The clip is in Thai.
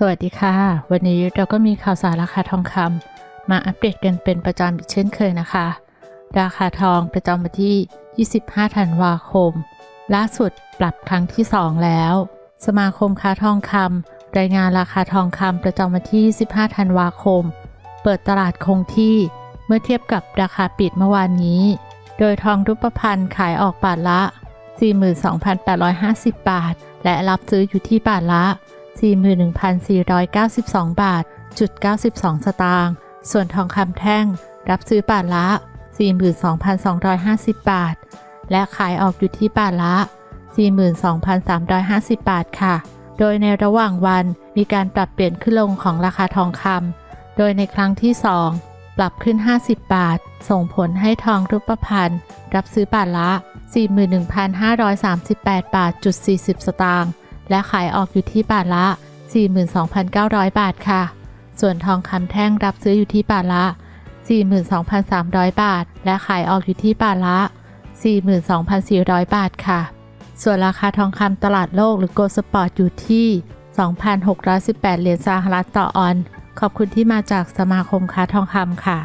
สวัสดีค่ะ วันนี้เราก็มีข่าวสารราคาทองคำมาอัปเดตกันเป็นประจำอีกเช่นเคยนะคะ ราคาทองประจำวันที่ 25 ธันวาคม ล่าสุดปรับครั้งที่ 2 แล้ว สมาคมค้าทองคำรายงานราคาทองคำประจำวันที่ 25 ธันวาคม เปิดตลาดคงที่เมื่อเทียบกับราคาปิดเมื่อวานนี้ โดยทองรูปพรรณขายออกบาทละ 42,850 บาท และรับซื้ออยู่ที่บาทละ 41,492 บาทจุด92 สตางค์ ส่วนทองคำแท่ง รับซื้อบาทละ 42,250 บาท และขายออกอยู่ที่บาทละ 42,350 บาทค่ะ โดยในระหว่างวันมีการปรับเปลี่ยนขึ้นลงของราคาทองคำ โดยในครั้งที่ 2 ปรับขึ้น 50 บาท ส่งผลให้ทองรูปพรรณรับซื้อบาทละ 41,538 บาทจุด40 สตางค์ และขายออกอยู่ที่บาทละ 42,900 บาทค่ะ ส่วนทองคำแท่งรับซื้ออยู่ที่บาทละ 42,300 บาท และขายออกอยู่ที่บาทละ 42,400 บาทค่ะ ส่วนราคาทองคำตลาดโลกหรือโกลสปอร์ตอยู่ที่ 2,618 เหรียญสหรัฐต่อออน ขอบคุณที่มาจากสมาคมค้าทองคำค่ะ